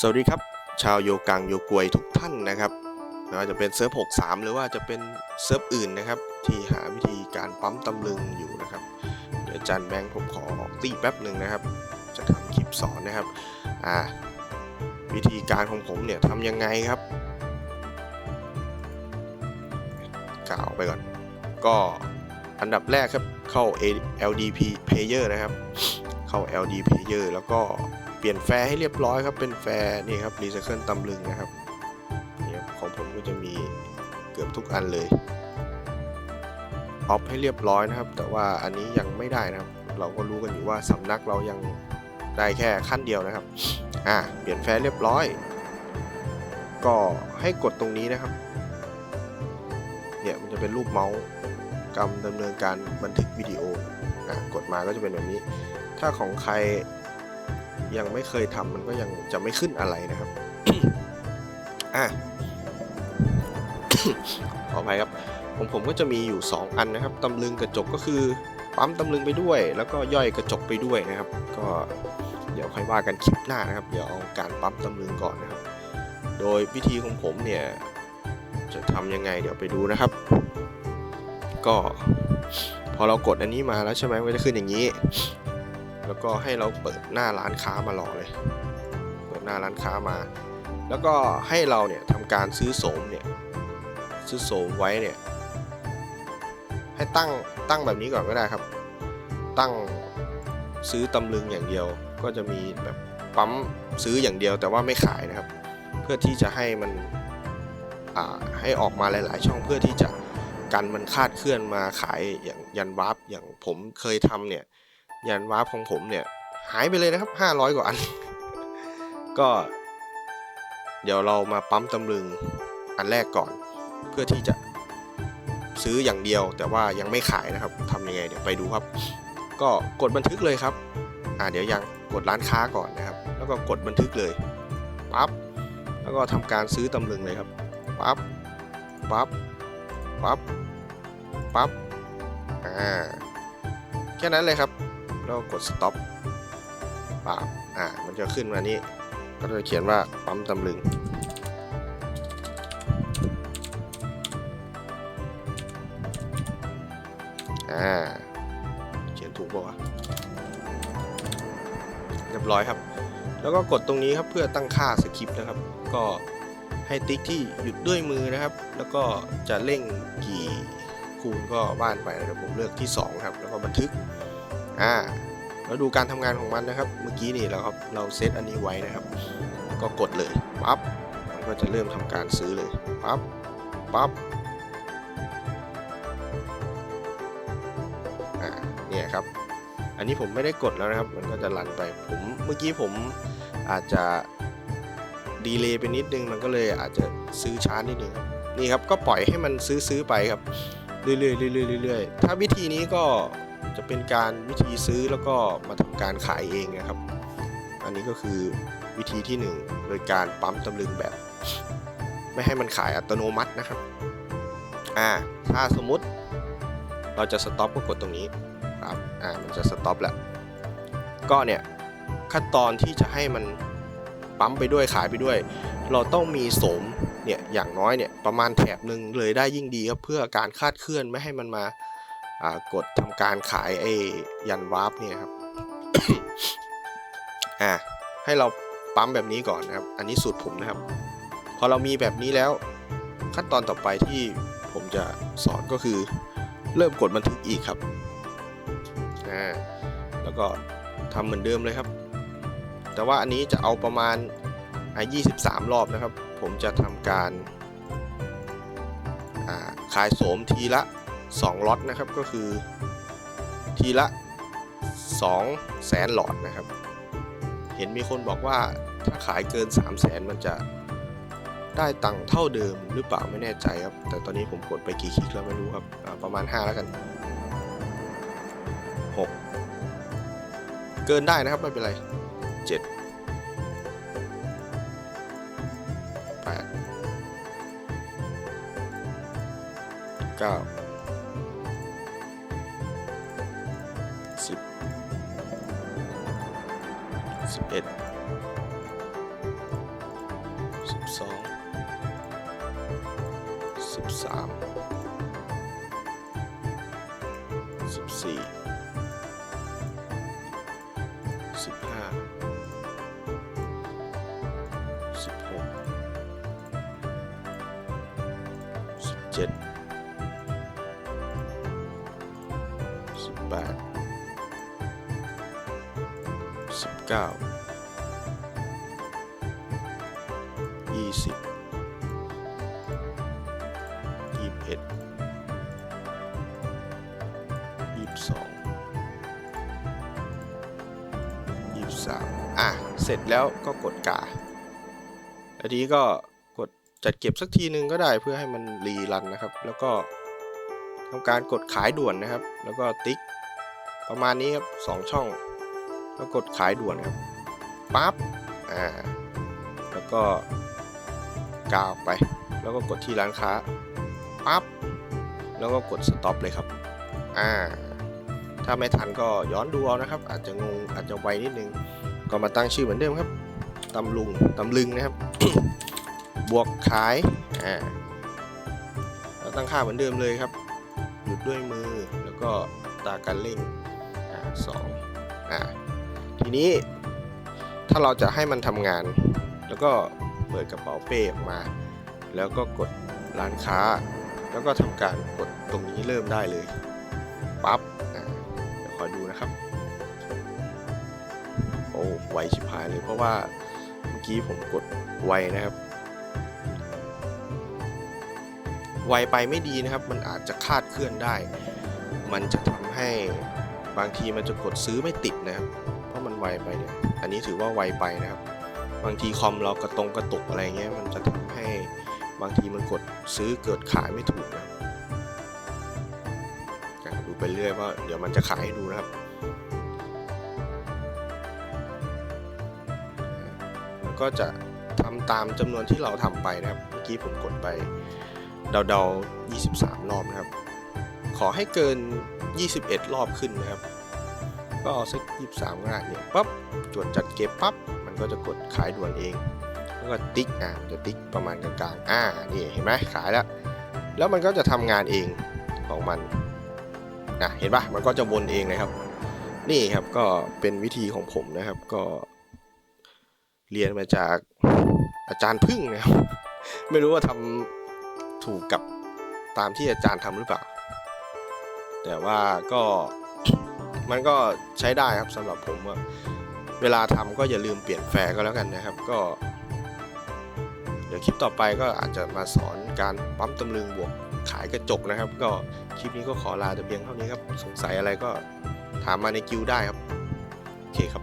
สวัสดีครับ ชาวโยกังโยกวยทุกท่านนะครับไม่ว่าจะเป็นเซิร์ฟ 63 หรือว่าจะเป็นเซิร์ฟอื่นนะครับ ที่หาวิธีการปั๊มตำลึงอยู่นะครับ เดี๋ยวจารย์แบงค์ผมขอตีแป๊บหนึ่งนะครับ จะทำคลิปสอนนะครับอ่าวิธีการของผมเนี่ยทำยังไงครับกล่าวไปก่อน ก็อันดับแรกครับเข้า LDP Player นะครับ เข้า LD Player แล้วก็ เปลี่ยนแฟร์ให้เรียบร้อยครับ เป็นแฟร์นี่ครับรีไซเคิลตำลึงนะครับนี่ครับของผมก็จะมีเกือบทุกอันเลยออฟให้เรียบร้อยนะครับ แต่ว่าอันนี้ยังไม่ได้นะครับ เราก็รู้กันอยู่ว่าสำนักเรายังได้แค่ขั้นเดียวนะครับอ่าเปลี่ยนแฟร์เรียบร้อย ก็ให้กดตรงนี้นะครับเนี่ยมันจะเป็นรูปเมาส์กำดำเนินการบันทึกวิดีโออ่ากดมาก็จะเป็นแบบนี้ ถ้าของใคร ยังไม่เคยทำมันก็ยังจะไม่ขึ้นอะไรนะครับอะขออภัยครับของผมก็จะมีอยู่ 2 อันนะครับตำลึงกระจกก็คือปั๊มตำลึงไปด้วย แล้วก็ย่อยกระจกไปด้วยนะครับ ก็เดี๋ยวค่อยว่ากันคลิปหน้านะครับ เดี๋ยวเอาการปั๊มตำลึงก่อนนะครับ โดยวิธีของผมเนี่ยจะทำยังไงเดี๋ยวไปดูนะครับ ก็พอเรากดอันนี้มาแล้วใช่ไหมมันจะขึ้นอย่างนี้ แล้วก็ให้เราเปิดหน้าร้านค้ามารอเลย เปิดหน้าร้านค้ามา แล้วก็ให้เราเนี่ยทำการซื้อโสมเนี่ยซื้อโสมไว้เนี่ยให้ตั้งตั้งแบบนี้ก่อนก็ได้ครับ ตั้งซื้อตำลึงอย่างเดียว ก็จะมีแบบปั๊มซื้ออย่างเดียวแต่ว่าไม่ขายนะครับ เพื่อที่จะให้มันให้ออกมาหลาย ๆ ช่องเพื่อที่จะกันมันคาดเคลื่อนมาขายอย่างยันวาร์ปอย่างผมเคยทำเนี่ย ยันวาร์ปของผมเนี่ย หายไปเลยนะครับ 500 กว่าอัน ก็ เดี๋ยวเรามาปั๊มตำลึงอันแรกก่อน เพื่อที่จะซื้ออย่างเดียว แต่ว่ายังไม่ขายนะครับทำยังไงเดี๋ยวไปดูครับ ก็กดบันทึกเลยครับ อ่าเดี๋ยวยังกดร้านค้าก่อนนะครับ แล้วก็กดบันทึกเลยปั๊บแล้วก็ทำการซื้อตำลึงเลยครับปั๊บปั๊บปั๊บปั๊บอ่าแค่นั้นเลยครับ แล้วกด stop ปั๊บอ่ามันจะขึ้นมานี้ ก็จะเขียนว่าปั๊มตำลึง อ่า เขียนถูกป่าวะเรียบร้อยครับ แล้วก็กดตรงนี้ครับเพื่อตั้งค่าสคริปต์นะครับ ก็ให้ติ๊กที่หยุดด้วยมือนะครับ แล้วก็จะเร่งกี่คูณก็ว่านไปนะครับผมเลือกที่ 2 ครับ แล้วก็บันทึก อ่าแล้วดูการทำงานของมันนะครับ เมื่อกี้นี่เราครับเราเซตอันนี้ไว้นะครับ ก็กดเลยปั๊บมันก็จะเริ่มทำการซื้อเลยปั๊บปั๊บอ่าเนี่ยครับ อันนี้ผมไม่ได้กดแล้วนะครับ มันก็จะรันไปผมเมื่อกี้ผมอาจจะดีเลย์ไปนิดนึงมันก็เลยอาจจะซื้อช้านิดนึงนี่ครับก็ปล่อยให้มันซื้อซื้อไปครับเรื่อยๆเรื่อยๆเรื่อยๆถ้าวิธีนี้ก็ จะเป็นการวิธีซื้อแล้วก็มาทำการขายเองนะครับ อันนี้ก็คือวิธีที่ 1 โดยการปั๊มตำลึงแบบ ไม่ให้มันขายอัตโนมัตินะครับอ่าถ้าสมมุติเราจะสต็อปก็กดตรงนี้ครับอ่ามันจะสต็อปแล้วก็เนี่ยขั้นตอนที่จะให้มันปั๊มไปด้วยขายไปด้วย เราต้องมีสมเนี่ยอย่างน้อยเนี่ยประมาณแถบหนึ่งเลยได้ยิ่งดีครับเพื่อการคาดเคลื่อนไม่ให้มันมา กดทำการขายไอ้ยันวาร์ปเนี่ยครับอ่าให้เราปั๊มแบบนี้ก่อนนะครับ อันนี้สูตรผมนะครับ พอเรามีแบบนี้แล้ว ขั้นตอนต่อไปที่ผมจะสอนก็คือ เริ่มกดบันทึกอีกครับอ่าแล้วก็ทำเหมือนเดิมเลยครับ แต่ว่าอันนี้จะเอาประมาณอ่า23 รอบนะครับ ผมจะทำการขายโสมทีละ 2ล็อตนะครับก็คือทีละ 2 แสนหลอดนะครับ เห็นมีคนบอกว่าถ้าขายเกิน 3 0 0แสนมันจะได้ตังค์เท่าเดิมหรือเปล่าไม่แน่ใจครับ แต่ตอนนี้ผมกดไปกี่คลิกแล้วไม่รู้ครับประมาณ 5 แล้วกัน 6 เกินได้นะครับไม่เป็นไร 7 8 9 สิบสิบเอ็ดสิบสองสิบสามสิบสี่สิบห้าสิบหกสิบเจ็ด 19 20 21 22 23 อะ เสร็จแล้วก็กดกาอันนี้ก็กดจัดเก็บสักทีนึงก็ได้เพื่อให้มันรีรันนะครับ แล้วก็ทำการกดขายด่วนนะครับ แล้วก็ติ๊กประมาณนี้ครับ 2 ช่อง แล้วกดขายด่วนครับปั๊บอ่าแล้วก็กาวไป แล้วก็กดที่ร้านค้าปั๊บแล้วก็กดสต็อปเลยครับอ่าถ้าไม่ทันก็ย้อนดูเอานะครับ อาจจะงงอาจจะไวนิดนึง ก็มาตั้งชื่อเหมือนเดิมครับตำลุงตำลึงนะครับ บวกขายอ่าแล้วตั้งค่าเหมือนเดิมเลยครับหยุดด้วยมือแล้วก็ตาการเร่งอ่าสองอ่า ทีนี้ถ้าเราจะให้มันทำงาน แล้วก็เปิดกระเป๋าเป้ออกมา แล้วก็กดร้านค้า แล้วก็ทำการกดตรงนี้เริ่มได้เลยปั๊บเดี๋ยวคอยดูนะครับโอ้ไวชิบหายเลยเพราะว่าเมื่อกี้ผมกดไวนะครับ ไวไปไม่ดีนะครับ มันอาจจะคาดเคลื่อนได้ มันจะทำให้บางทีมันจะกดซื้อไม่ติดนะครับ ไวไปเนี่ยอันนี้ถือว่าไวไปนะครับ บางทีคอมเรากระตรงกระตุกอะไรเงี้ยมันจะทำให้บางทีมันกดซื้อเกิดขายไม่ถูกนะดูไปเรื่อยว่าเดี๋ยวมันจะขายให้ดูนะครับมันก็จะทำตามจำนวนที่เราทำไปนะครับ เมื่อกี้ผมกดไปเดาๆ23 รอบนะครับ ขอให้เกิน 21 รอบขึ้นนะครับ ก็เอาสัก23ก็ได้เนี่ยปั๊บจดจัดเก็บปั๊บมันก็จะกดขายด่วนเอง แล้วก็ติ๊กอะจะติ๊กประมาณกลางๆอ่านี่เห็นไหมขายแล้ว แล้วมันก็จะทำงานเองของมันนะเห็นปะมันก็จะวนเองเลยครับ นี่ครับก็เป็นวิธีของผมนะครับก็ เรียนมาจากอาจารย์พึ่งนะครับ ไม่รู้ว่าทำถูกกับตามที่อาจารย์ทำหรือเปล่า แต่ว่าก็ มันก็ใช้ได้ครับสำหรับผมว่าเวลาทำก็อย่าลืมเปลี่ยนแฟร์ก็แล้วกันนะครับก็ เดี๋ยวคลิปต่อไปก็อาจจะมาสอนการปั๊มตำลึงบวกขายกระจกนะครับ ก็คลิปนี้ก็ขอลาแต่เพียงเท่านี้ครับ สงสัยอะไรก็ถามมาในกิวได้ครับ โอเคครับ